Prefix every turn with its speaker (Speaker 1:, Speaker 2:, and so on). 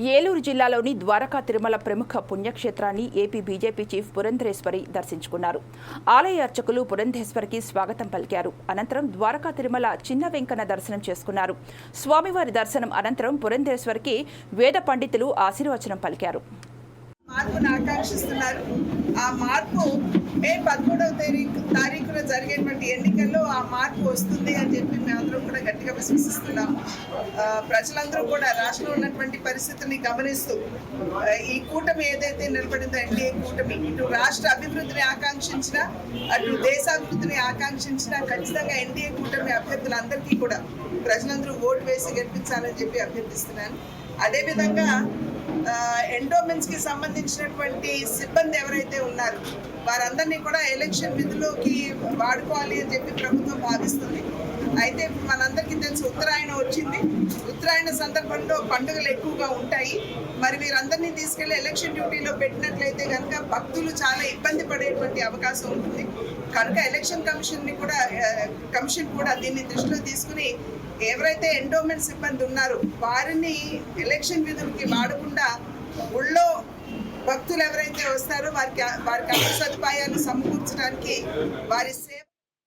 Speaker 1: ఏలూరు జిల్లాలోని ద్వారకా తిరుమల ప్రముఖ పుణ్యక్షేత్రాన్ని ఏపీ బీజేపీ చీఫ్ పురంధేశ్వరి దర్శించుకున్నారు. ఆలయ అర్చకులు పురంధేశ్వరికి స్వాగతం పలికారు. అనంతరం ద్వారకా తిరుమల చిన్న వెంకన్న దర్శనం చేసుకున్నారు. స్వామివారి దర్శనం అనంతరం పురంధేశ్వరికి వేద పండితులు ఆశీర్వచనం పలికారు.
Speaker 2: మార్పును ఆకాంక్షిస్తున్నారు. ఆ మార్పు మే పదమూడవ తారీఖు తారీఖున జరిగేటువంటి ఎన్నికల్లో ఆ మార్పు వస్తుంది అని చెప్పి మేమందరం కూడా గట్టిగా విశ్వసిస్తున్నాము ప్రజలందరూ కూడా రాష్ట్రంలో ఉన్నటువంటి పరిస్థితిని గమనిస్తూ ఈ కూటమి ఏదైతే నిలబడిందో ఎన్డీఏ కూటమి ఇటు రాష్ట్ర అభివృద్ధిని ఆకాంక్షించిన అటు దేశాభివృద్ధిని ఆకాంక్షించిన ఖచ్చితంగా ఎన్డీఏ కూటమి అభ్యర్థులందరికీ కూడా ప్రజలందరూ ఓటు వేసి గెలిపించాలని చెప్పి అభ్యర్థిస్తున్నాను. అదేవిధంగా ఎండోమెంట్స్కి సంబంధించినటువంటి సిబ్బంది ఎవరైతే ఉన్నారు వారందరినీ కూడా ఎలక్షన్ విధులోకి వాడుకోవాలి అని చెప్పి ప్రభుత్వం భావిస్తుంది. వచ్చింది. ఉత్తరాయణ సందర్భంలో పండుగలు ఎక్కువగా ఉంటాయి. మరి వీరందరినీ తీసుకెళ్ళి ఎలక్షన్ డ్యూటీలో పెట్టినట్లయితే కనుక భక్తులు చాలా ఇబ్బంది పడేటువంటి అవకాశం ఉంటుంది. కనుక ఎలక్షన్ కమిషన్ని కూడా కమిషన్ కూడా దీన్ని దృష్టిలో తీసుకుని ఎవరైతే ఎండోమెంట్ సిబ్బంది ఉన్నారో వారిని ఎలక్షన్ విధులకి వాడకుండా ఊళ్ళో భక్తులు ఎవరైతే వస్తారో వారికి వారికి అన్ని సదుపాయాలు సమకూర్చడానికి వారి సేవ